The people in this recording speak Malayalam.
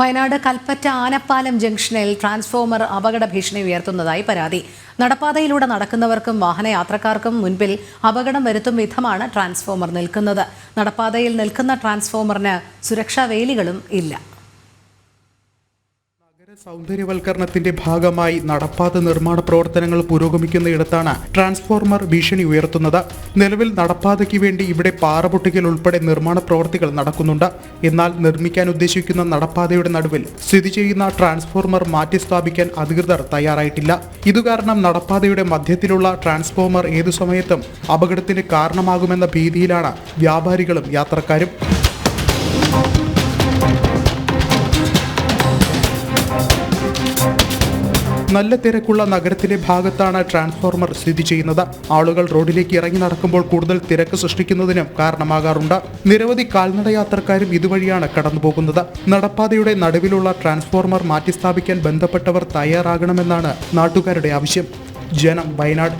വയനാട് കൽപ്പറ്റ ആനപ്പാലം ജംഗ്ഷനിൽ ട്രാൻസ്ഫോമർ അപകട ഭീഷണി ഉയർത്തുന്നതായി പരാതി. നടപ്പാതയിലൂടെ നടക്കുന്നവർക്കും വാഹനയാത്രക്കാർക്കും മുൻപിൽ അപകടം വരുത്തും വിധമാണ് ട്രാൻസ്ഫോമർ നിൽക്കുന്നത്. നടപ്പാതയിൽ നിൽക്കുന്ന ട്രാൻസ്ഫോമറിന് സുരക്ഷാ വേലികളും ഇല്ല. നഗര സൗന്ദര്യവൽക്കരണത്തിന്റെ ഭാഗമായി നടപ്പാത നിർമ്മാണ പ്രവർത്തനങ്ങൾ പുരോഗമിക്കുന്നയിടത്താണ് ട്രാൻസ്ഫോർമർ ഭീഷണി ഉയർത്തുന്നത്. നിലവിൽ നടപ്പാതയ്ക്ക് വേണ്ടി ഇവിടെ പാറപൊട്ടിക്കൽ ഉൾപ്പെടെ നിർമ്മാണ പ്രവർത്തികൾ നടക്കുന്നുണ്ട്. എന്നാൽ നിർമ്മിക്കാൻ ഉദ്ദേശിക്കുന്ന നടപ്പാതയുടെ നടുവിൽ സ്ഥിതി ചെയ്യുന്ന ട്രാൻസ്ഫോർമർ മാറ്റി സ്ഥാപിക്കാൻ അധികൃതർ തയ്യാറായിട്ടില്ല. ഇതുകാരണം നടപ്പാതയുടെ മധ്യത്തിലുള്ള ട്രാൻസ്ഫോർമർ ഏതു സമയത്തും അപകടത്തിന് കാരണമാകുമെന്ന ഭീതിയിലാണ് വ്യാപാരികളും യാത്രക്കാരും. നല്ല തിരക്കുള്ള നഗരത്തിലെ ഭാഗത്താണ് ട്രാൻസ്ഫോർമർ സ്ഥിതി ചെയ്യുന്നത്. ആളുകൾ റോഡിലേക്ക് ഇറങ്ങി നടക്കുമ്പോൾ കൂടുതൽ തിരക്ക് സൃഷ്ടിക്കുന്നതിനും കാരണമാകാറുണ്ട്. നിരവധി കാൽനട യാത്രക്കാരും ഇതുവഴിയാണ് കടന്നുപോകുന്നത്. നടപ്പാതയുടെ നടുവിലുള്ള ട്രാൻസ്ഫോർമർ മാറ്റിസ്ഥാപിക്കാൻ ബന്ധപ്പെട്ടവർ തയ്യാറാകണമെന്നാണ് നാട്ടുകാരുടെ ആവശ്യം. ജനം വയനാട്.